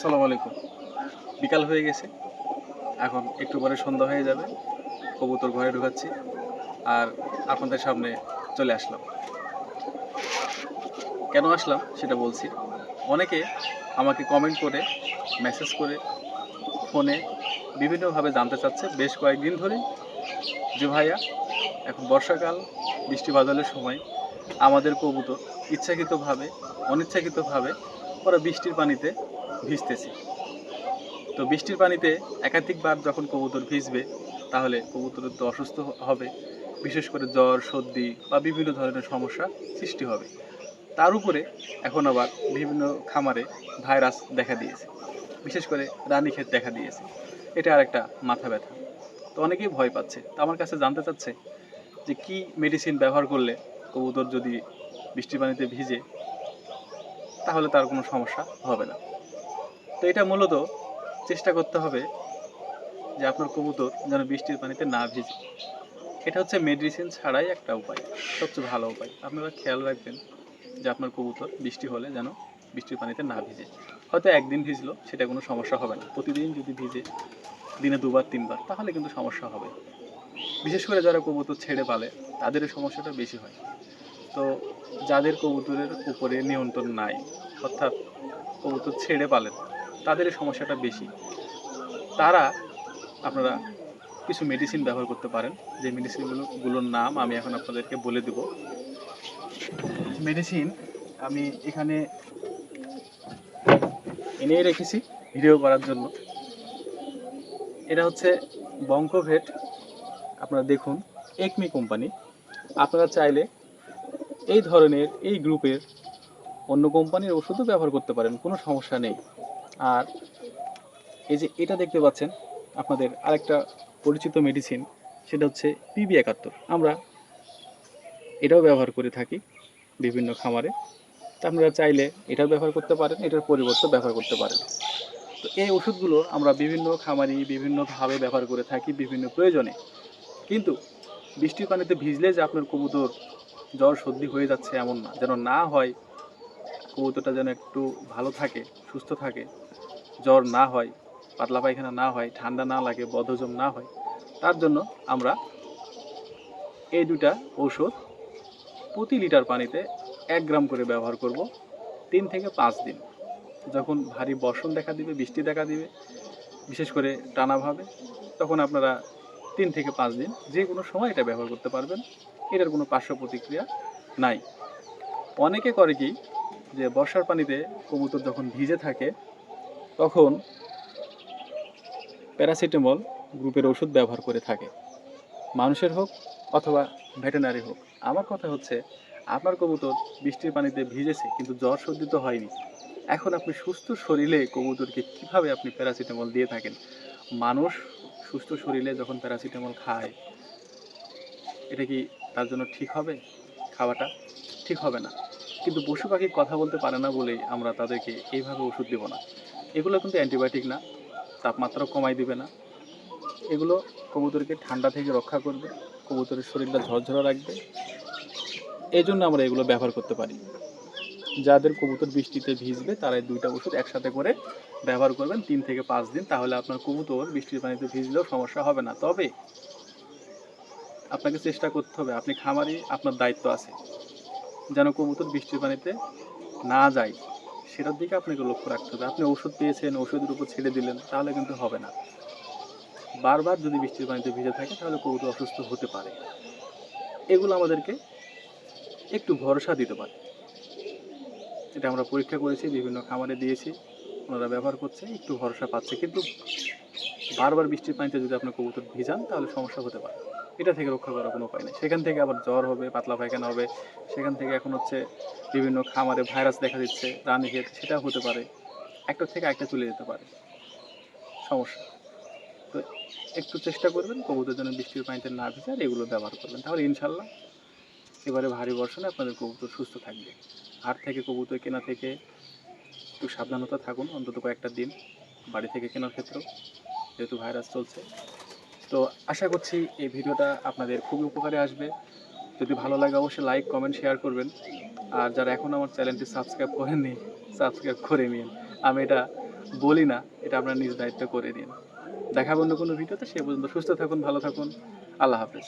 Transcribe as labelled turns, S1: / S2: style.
S1: আসসালামু আলাইকুম। বিকাল হয়ে গেছে। এখন একটু পরে সন্ধ্যা হয়ে যাবে। কবুতর ঘরে ঢুকাচ্ছি। আর আপনাদের সামনে চলে আসলাম। কেন আসলাম সেটা বলছি। অনেকে আমাকে কমেন্ট করে মেসেজ করে, ফোনে বিভিন্নভাবে জানতে চাচ্ছে। বেশ কয়েকদিন ধরে যে ভাইয়া, এখন বর্ষাকাল, বৃষ্টি বাদলের সময় আমাদের কবুতর ইচ্ছাকৃতভাবে, অনিচ্ছাকৃতভাবে ওরা বৃষ্টির পানিতে ভিজতেছে। তো বৃষ্টির পানিতে একাধিকবার যখন কবুতর ভিজবে, তাহলে কবুতরের তো অসুস্থ হবে। বিশেষ করে জ্বর, সর্দি বা বিভিন্ন ধরনের সমস্যা সৃষ্টি হবে। তার উপরে এখন আবার বিভিন্ন খামারে ভাইরাস দেখা দিয়েছে। বিশেষ করে রানীক্ষেত দেখা দিয়েছে। এটা আর একটা মাথা ব্যথা। তো অনেকেই ভয় পাচ্ছে। তো আমার কাছে জানতে চাচ্ছে যে কি মেডিসিন ব্যবহার করলে কবুতর যদি বৃষ্টির পানিতে ভিজে, তাহলে তার কোনো সমস্যা হবে না। তো এটা মূলত চেষ্টা করতে হবে যে আপনার কবুতর যেন বৃষ্টির পানিতে না ভিজে। এটা হচ্ছে মেডিসিন ছাড়াই একটা উপায়, সবচেয়ে ভালো উপায়। আপনারা খেয়াল রাখবেন যে আপনার কবুতর বৃষ্টি হলে যেন বৃষ্টির পানিতে না ভিজে। হয়তো একদিন ভিজলো, সেটা কোনো সমস্যা হবে না। প্রতিদিন যদি ভিজে, দিনে দুবার, তিনবার, তাহলে কিন্তু সমস্যা হবে। বিশেষ করে যারা কবুতর ছেড়ে পালে তাদের সমস্যাটা বেশি হয়। তো যাদের কবুতরের উপরে নিয়ন্ত্রণ নাই, অর্থাৎ কবুতর ছেড়ে পালেন তাদের এই সমস্যাটা বেশি। তারা আপনারা কিছু মেডিসিন ব্যবহার করতে পারেন। যে মেডিসিনগুলো গুলোর নাম আমি এখন আপনাদেরকে বলে দেব। মেডিসিন আমি এখানে এনে রেখেছি ভিডিও করার জন্য। এটা হচ্ছে বঙ্কভেট আপনারা দেখুন একমি কোম্পানি আপনারা চাইলে এই ধরনের, এই গ্রুপের অন্য কোম্পানির ওষুধও ব্যবহার করতে পারেন, কোনো সমস্যা নেই। আর এই যে এটা দেখতে পাচ্ছেন, আপনাদের আরেকটা পরিচিত মেডিসিন সেটা হচ্ছে পিবি একাত্তর। আমরা এটাও ব্যবহার করে থাকি বিভিন্ন খামারে। তা আপনারা চাইলে এটাও ব্যবহার করতে পারেন, এটার পরিবর্তে ব্যবহার করতে পারেন। তো এই ওষুধগুলো আমরা বিভিন্ন খামারি বিভিন্নভাবে ব্যবহার করে থাকি বিভিন্ন প্রয়োজনে। কিন্তু বৃষ্টির পানিতে ভিজলে যে আপনার কবুতর জ্বর সর্দি হয়ে যাচ্ছে এমন না, যেন না হয় কবুতরটা যেন একটু ভালো থাকে, সুস্থ থাকে, জ্বর না হয়, পাতলা পায়খানা না হয়, ঠান্ডা না লাগে, বদহজম না হয়, তার জন্য আমরা এই দুটা ঔষধ প্রতি লিটার পানিতে এক গ্রাম করে ব্যবহার করব তিন থেকে পাঁচ দিন। যখন ভারী বর্ষণ দেখা দিবে, বৃষ্টি দেখা দিবে, বিশেষ করে টানাভাবে তখন আপনারা তিন থেকে পাঁচ দিন যে কোনো সময় এটা ব্যবহার করতে পারবেন। এটার কোনো পার্শ্ব প্রতিক্রিয়া নাই। অনেকে করে কি যে বর্ষার পানিতে কবুতর যখন ভিজে থাকে, তখন প্যারাসিটামল গ্রুপের ওষুধ ব্যবহার করে থাকে। মানুষের হোক অথবা ভেটেনারি হোক, আমার কথা হচ্ছে আপনার কবুতর বৃষ্টির পানিতে ভিজেছে কিন্তু জ্বর সর্দি তো হয়নি। এখন আপনি সুস্থ শরীরে কবুতরকে কীভাবে আপনি প্যারাসিটামল দিয়ে থাকেন? মানুষ সুস্থ শরীরে যখন প্যারাসিটামল খায়, এটা কি তার জন্য ঠিক হবে? খাওয়াটা ঠিক হবে না। কিন্তু পশু পাখি কথা বলতে পারে না বলেই আমরা তাদেরকে এইভাবে ওষুধ দেবো না। এগুলো কিন্তু অ্যান্টিবায়োটিক না তাপমাত্রা কমাই দিবে না। এগুলো কবুতরকে ঠান্ডা থেকে রক্ষা করবে, কবুতরের শরীরটা ঝরঝরা রাখবে। এই জন্য আমরা এগুলো ব্যবহার করতে পারি। যাদের কবুতর বৃষ্টিতে ভিজবে তারা দুইটা ওষুধ একসাথে করে ব্যবহার করবেন তিন থেকে পাঁচ দিন, তাহলে আপনার কবুতর বৃষ্টির পানিতে ভিজলেও সমস্যা হবে না। তবে আপনাকে চেষ্টা করতে হবে, আপনি খামারি আপনার দায়িত্ব আছে। যেন কবুতর বৃষ্টির পানিতে না যায়, সেটার দিকে আপনাকে লক্ষ্য রাখতে হবে। আপনি ওষুধ পেয়েছেন ওষুধের উপর ছেড়ে দিলেন, তাহলে কিন্তু হবে না। বারবার যদি বৃষ্টির পানিতে ভিজে থাকে, তাহলে কবুতর অসুস্থ হতে পারে। এগুলো আমাদেরকে একটু ভরসা দিতে পারে। এটা আমরা পরীক্ষা করেছি, বিভিন্ন খামারে দিয়েছি, ওনারা ব্যবহার করছে, একটু ভরসা পাচ্ছে। কিন্তু বারবার বৃষ্টির পানিতে যদি আপনার কবুতর ভিজান, তাহলে সমস্যা হতে পারে। এটা থেকে রক্ষা করার কোনো উপায় নেই। সেখান থেকে আবার জ্বর হবে, পাতলা পায়খানা হবে, সেখান থেকে এখন হচ্ছে বিভিন্ন খামারে ভাইরাস দেখা দিচ্ছে রানীক্ষেত সেটা হতে পারে। একটা থেকে একটা চলে যেতে পারে। সমস্যা। তো একটু চেষ্টা করবেন কবুতর যেন বৃষ্টির পানিতে না ভিজে আর এগুলো ব্যবহার করবেন। তাহলে ইনশাল্লাহ এবারে ভারী বর্ষণে আপনাদের কবুতর সুস্থ থাকবে। হাট থেকে কবুতর কেনা থেকে একটু সাবধানতা থাকুন, অন্তত কয়েকটা দিন বাড়ি থেকে কেনার ক্ষেত্রেও। যেহেতু ভাইরাস চলছে তো আশা করছি এই ভিডিওটা আপনাদের খুবই উপকারে আসবে। যদি ভালো লাগে অবশ্যই লাইক কমেন্ট শেয়ার করবেন। আর যারা এখন আমার চ্যানেলটি সাবস্ক্রাইব করেননি সাবস্ক্রাইব করে নিন। আমি এটা বলি না, এটা আপনার নিজ দায়িত্ব করে নিন। দেখাবো অন্য কোনো ভিডিওতে, সে পর্যন্ত সুস্থ থাকুন, ভালো থাকুন। আল্লাহ হাফেজ।